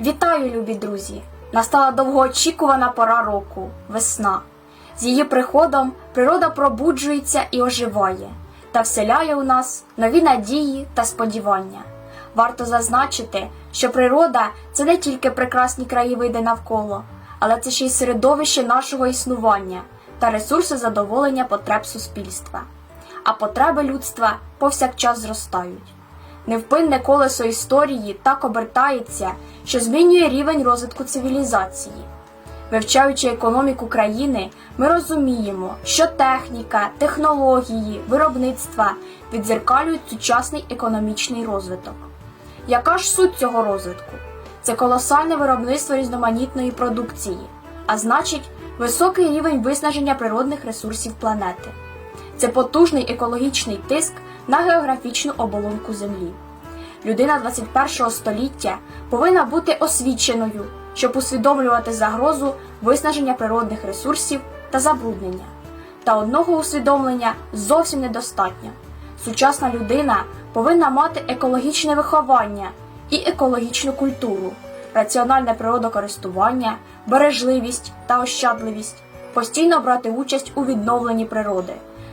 Вітаю, любі друзі! Настала довгоочікувана пора року весна. З її приходом природа пробуджується і оживає та вселяє у нас нові надії та сподівання. Варто зазначити, що природа це не тільки прекрасні краєвиди навколо, але це ще й середовище нашого існування та ресурси задоволення потреб суспільства. А потреби людства повсякчас зростають. Невпинне колесо історії так обертається, що змінює рівень розвитку цивілізації. Вивчаючи економіку країни, ми розуміємо, що техніка, технології, виробництва відзеркалюють сучасний економічний розвиток. Яка ж суть цього розвитку? Це колосальне виробництво різноманітної продукції, а значить, високий рівень виснаження природних ресурсів планети. Це потужний екологічний тиск на географічну оболонку Землі. Людина 21 століття повинна бути освіченою, щоб усвідомлювати загрозу виснаження природних ресурсів та забруднення. Та одного усвідомлення зовсім недостатньо. Сучасна людина повинна мати екологічне виховання і екологічну культуру, раціональне природокористування, бережливість та ощадливість, постійно брати участь у відновленні природи.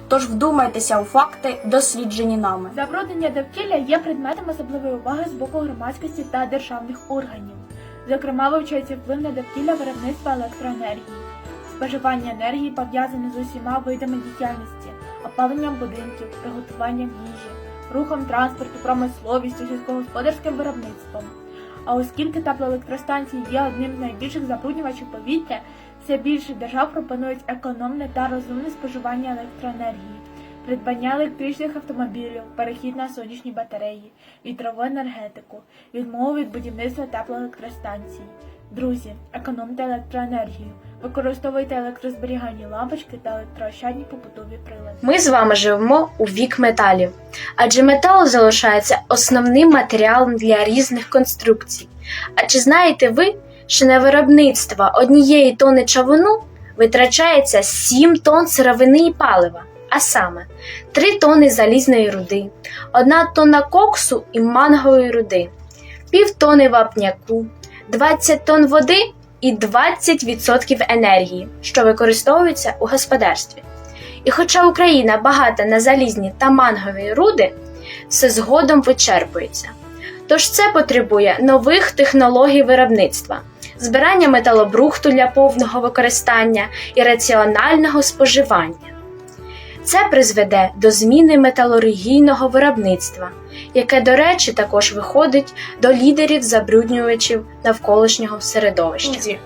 Тож вдумайтеся у факти, досліджені нами. Забруднення довкілля є предметом особливої уваги з боку громадськості та державних органів. Зокрема, вивчається вплив на довкілля виробництва електроенергії, споживання енергії пов'язане з усіма видами діяльності, опаленням будинків, приготуванням їжі, рухом транспорту, промисловістю, сільськогосподарським виробництвом. А оскільки теплоелектростанції є одним з найбільших забруднювачів повітря, все більше держав пропонують економне та розумне споживання електроенергії, придбання електричних автомобілів, перехід на сонячні батареї, вітрову енергетику, відмову від будівництва теплоелектростанцій. Друзі, економте електроенергію, використовуйте електрозберігальні лампочки та електроощадні побутові прилади. Ми з вами живемо у вік металів, адже метал залишається основним матеріалом для різних конструкцій. А чи знаєте ви, що на виробництво однієї тони чавуну витрачається 7 тонн сировини і палива, а саме 3 тонни залізної руди, 1 тонна коксу і мангової руди, пів тонни вапняку, 20 тонн води і 20% енергії, що використовуються у господарстві. І хоча Україна багата на залізні та мангові руди, все згодом вичерпується. Тож це потребує нових технологій виробництва, збирання металобрухту для повного використання і раціонального споживання. Це призведе до зміни металургійного виробництва, яке, до речі, також виходить до лідерів забруднювачів навколишнього середовища.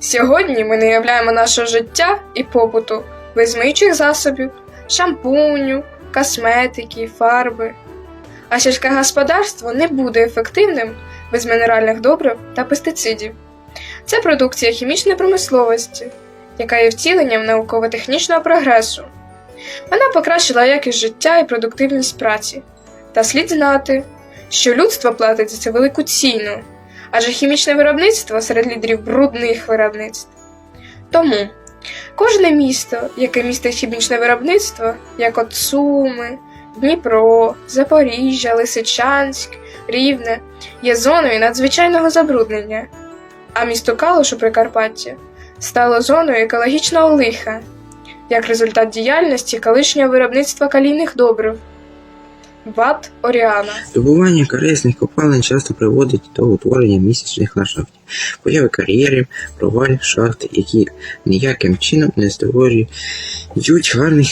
Сьогодні ми не являємо нашого життя і побуту без засобів, шампуню, косметики, фарби. А сільське господарство не буде ефективним без мінеральних добрив та пестицидів. Це продукція хімічної промисловості, яка є втіленням науково-технічного прогресу. Вона покращила якість життя і продуктивність праці. Та слід знати, що людство платить за це велику ціну, адже хімічне виробництво серед лідерів брудних виробництв. Тому кожне місто, яке містить хімічне виробництво, як от Суми, Дніпро, Запоріжжя, Лисичанськ, Рівне, є зоною надзвичайного забруднення, а місто Калуш у Прикарпатті стало зоною екологічного лиха, як результат діяльності колишнього виробництва калійних добрив. ВАТ Оріана. Добування корисних копалин часто приводить до утворення місячних ландшафтів, появи кар'єрів, проваль шахт, які ніяким чином не створюють гарних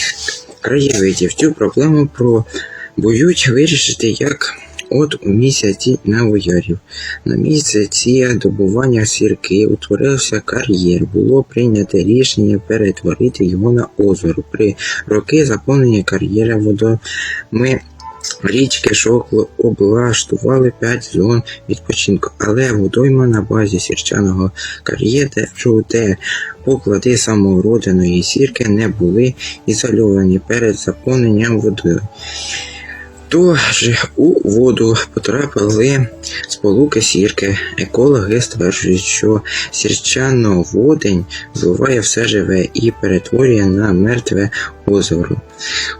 краєвидів. Цю проблему пробують вирішити як от у місяці Новоярів. На місяці добування сірки утворився кар'єр. Було прийнято рішення перетворити його на озеро. При роки заповнення кар'єра водоми Річки Шокло облаштували п'ять зон відпочинку, але водойма на базі сірчаного кар'єру, де поклади самоуродженої сірки не були ізольовані перед заповненням водою. Тож у воду потрапили сполуки сірки. Екологи стверджують, що сірчановодень вбиває все живе і перетворює на мертве озеро.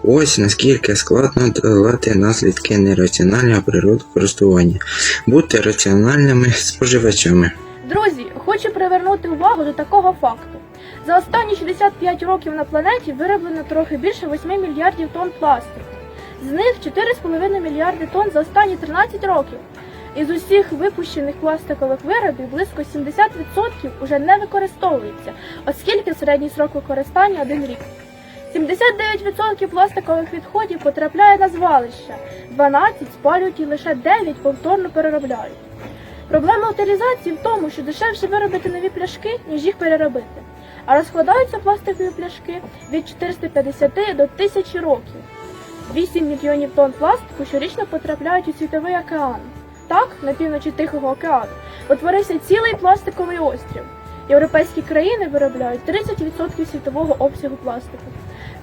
Ось наскільки складно долати наслідки нераціонального природокористування. Будьте раціональними споживачами. Друзі, хочу привернути увагу до такого факту. За останні 65 років на планеті вироблено трохи більше 8 мільярдів тонн пластику. З них 4,5 мільярди тонн за останні 13 років. Із усіх випущених пластикових виробів близько 70% уже не використовується, оскільки середній срок використання один рік. 79% пластикових відходів потрапляє на звалища, 12 спалюють і лише 9 повторно переробляють. Проблема утилізації в тому, що дешевше виробити нові пляшки, ніж їх переробити. А розкладаються пластикові пляшки від 450 до 1000 років. 8 мільйонів тонн пластику щорічно потрапляють у світовий океан. Так, на півночі Тихого океану утворився цілий пластиковий острів. Європейські країни виробляють 30% світового обсягу пластику,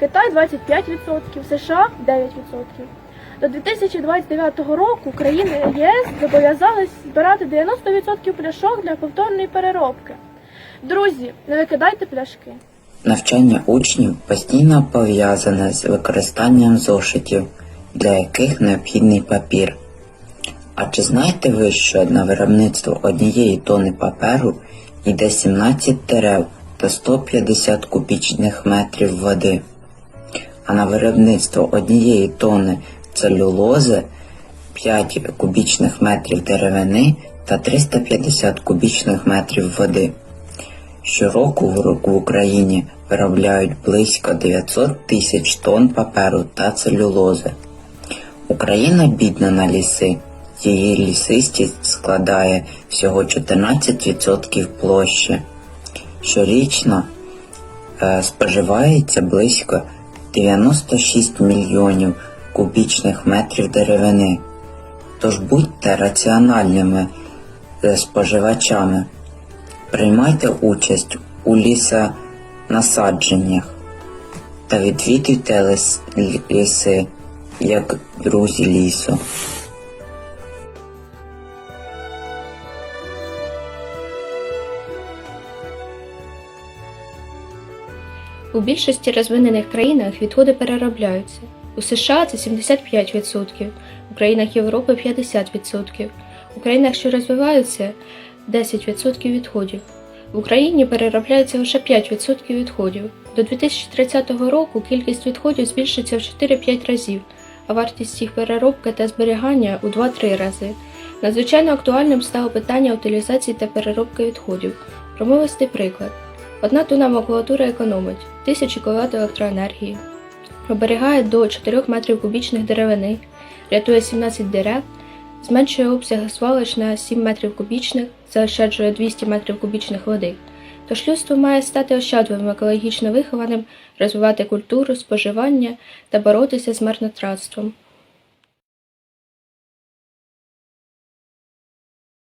Китай 25%, США 9%. До 2029 року країни ЄС зобов'язались збирати 90% пляшок для повторної переробки. Друзі, не викидайте пляшки. Навчання учнів постійно пов'язане з використанням зошитів, для яких необхідний папір. А чи знаєте ви, що на виробництво однієї тони паперу йде 17 дерев та 150 кубічних метрів води, а на виробництво однієї тони целюлози 5 кубічних метрів деревини та 350 кубічних метрів води? Щороку в Україні виробляють близько 900 тисяч тонн паперу та целюлози. Україна бідна на ліси. Її лісистість складає всього 14% площі. Щорічно е, споживається близько 96 мільйонів кубічних метрів деревини. Тож будьте раціональними е, споживачами. Приймайте участь у лісонасадженнях та відвідуйте ліс, ліси як друзі лісу. У більшості розвинених країнах відходи переробляються. У США це 75%, у країнах Європи 50%, у країнах, що розвиваються, 10% відходів. В Україні переробляється лише 5% відходів. До 2030 року кількість відходів збільшиться в 4-5 разів, а вартість їх переробки та зберігання у 2-3 рази. Надзвичайно актуальним стало питання утилізації та переробки відходів. Промовистий приклад. Одна тонна макулатури економить 1000 кВт електроенергії, оберігає до 4 метрів кубічних деревини, рятує 17 дерев, зменшує обсяг свалищ на 7 метрів кубічних, заощаджує 200 метрів кубічних води. Тож людство має стати ощадливим, екологічно вихованим, розвивати культуру, споживання та боротися з марнотратством.